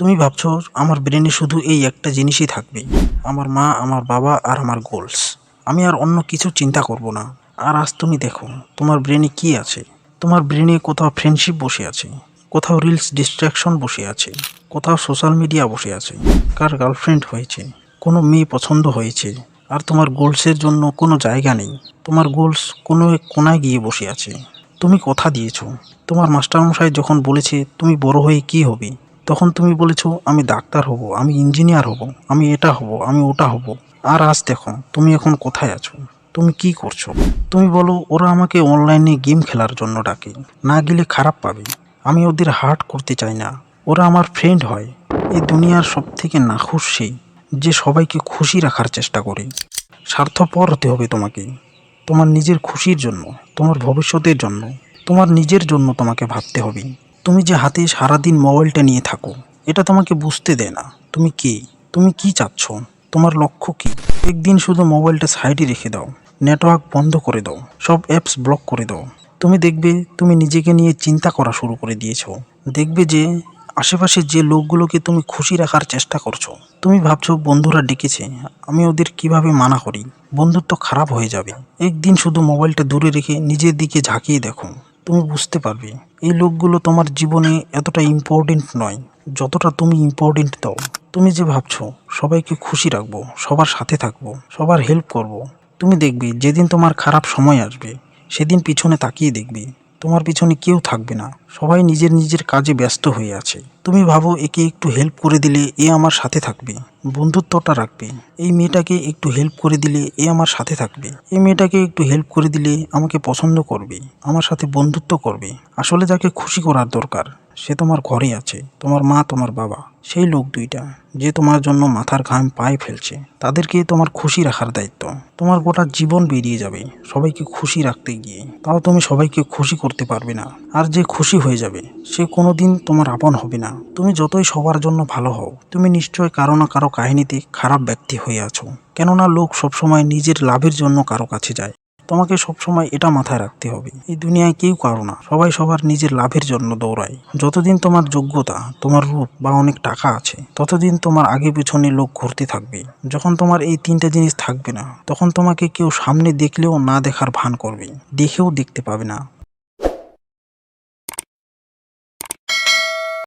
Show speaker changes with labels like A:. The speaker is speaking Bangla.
A: তুমি ভাবছ আমার ব্রেনে শুধু এই একটা জিনিসই থাকবে আমার মা, আমার বাবা আর আমার গোলস আমি আর অন্য কিছু চিন্তা করব না। আর আজ তুমি দেখো, তোমার ব্রেনে কি আছে? তোমার ব্রেনে কোথাও ফ্রেন্ডশিপ বসে আছে, কোথাও রিলস ডিস্ট্রাকশন বসে আছে, কোথাও সোশ্যাল মিডিয়া বসে আছে, কার গার্লফ্রেন্ড হয়েছে, কোনো মেয়ে পছন্দ হয়েছে, আর তোমার গোলসের জন্য কোনো জায়গা নেই। তোমার গোলস কোনো এক কোনায় গিয়ে বসে আছে। তুমি কথা দিয়েছ। তোমার মাস্টারমশাই যখন বলেছে, তুমি বড় হয়ে কি হবে? তখন তুমি বলেছ, আমি ডাক্তার হব, আমি ইঞ্জিনিয়ার হব, আমি এটা হব, আমি ওটা হব। আর আজ দেখো, তুমি এখন কোথায় আছো? তুমি কি করছ? তুমি বলো, ওরা আমাকে অনলাইনে গেম খেলার জন্য ডাকে। না গেলে খারাপ পাবে। আমি ওদের হার্ট করতে চাই না। ওরা আমার ফ্রেন্ড হয়। এই দুনিয়ার সব থেকে নাখুশ সেই, যে সবাইকে খুশি রাখার চেষ্টা করে। স্বার্থপর হতে হবে তোমাকে। তোমার নিজের খুশির জন্য, তোমার ভবিষ্যতের জন্য, তোমার নিজের জন্য তোমাকে ভাবতে হবে। তুমি যে হাতে সারাদিন মোবাইলটা নিয়ে থাকো, এটা তোমাকে বুঝতে দেয় না। তুমি কে? তুমি কি চাচ্ছ? তোমার লক্ষ্য কি? একদিন শুধু মোবাইলটা সাইডে রেখে দাও, নেটওয়ার্ক বন্ধ করে দাও, সব অ্যাপস ব্লক করে দাও। তুমি দেখবে তুমি নিজেকে নিয়ে চিন্তা করা শুরু করে দিয়েছ। দেখবে যে আশেপাশে যে লোকগুলোকে তুমি খুশি রাখার চেষ্টা করছ, তুমি ভাবছ বন্ধুরা ডেকেছে, আমি ওদের কীভাবে মানা করি? বন্ধুত্ব খারাপ হয়ে যাবে। একদিন শুধু মোবাইলটা দূরে রেখে নিজের দিকে ঝাঁকিয়ে দেখো। তুমি বুঝতে পারবে, এই লোকগুলো তোমার জীবনে এতটা ইম্পর্টেন্ট নয়। যতটা তুমি ইম্পর্টেন্ট দাও। তুমি যে ভাবছ, সবাইকে খুশি রাখব, সবার সাথে থাকব, সবার হেল্প করব। তুমি দেখবে, যেদিন তোমার খারাপ সময় আসবে, সেদিন পিছনে তাকিয়ে দেখবে, তোমার পিছনে কেউ থাকবে না। সবাই নিজের নিজের কাজে ব্যস্ত হয়ে আছে। তুমি ভাবো, একে একটু হেল্প করে দিলে এ আমার সাথে থাকবে। বন্ধুত্বটা রাখবে। এই মেয়েটাকে একটু হেল্প করে দিলে এ আমার সাথে থাকবে। এই মেয়েটাকে একটু হেল্প করে দিলে আমাকে পছন্দ করবে, আমার সাথে বন্ধুত্ব করবে। আসলে যাকে খুশি করার দরকার, সে তোমার ঘরে আছে। তোমার মা, তোমার বাবা, সেই লোক দুইটা, যে তোমার জন্য মাথার ঘাম পায়ে ফেলছে, তাদেরকে তোমার খুশি রাখার দায়িত্ব। তোমার গোটা জীবন বেরিয়ে যাবে সবাইকে খুশি রাখতে গিয়ে। তাও তুমি সবাইকে খুশি করতে পারবে না। আর যে খুশি হয়ে যাবে, সে কোনোদিন তোমার আপন হবে না। তুমি যতই সবার জন্য ভালো হও, তুমি নিশ্চয় কারও না কারও কাহিনীতে খারাপ ব্যক্তি হয়ে আছো। কেননা লোক সবসময় নিজের লাভের জন্য কারও কাছে যায়। তোমাকে সবসময় এটা মাথায় রাখতে হবে। এই দুনিয়ায় কেউ কারও না। সবাই সবার নিজের লাভের জন্য দৌড়ায়। যতদিন তোমার যোগ্যতা, তোমার রূপ বা অনেক টাকা আছে, ততদিন তোমার আগে পিছনে লোক ঘুরতে থাকবে। যখন তোমার এই তিনটা জিনিস থাকবে না, তখন তোমাকে কেউ সামনে দেখলেও না দেখার ভান করবে। দেখেও দেখতে পাবে না।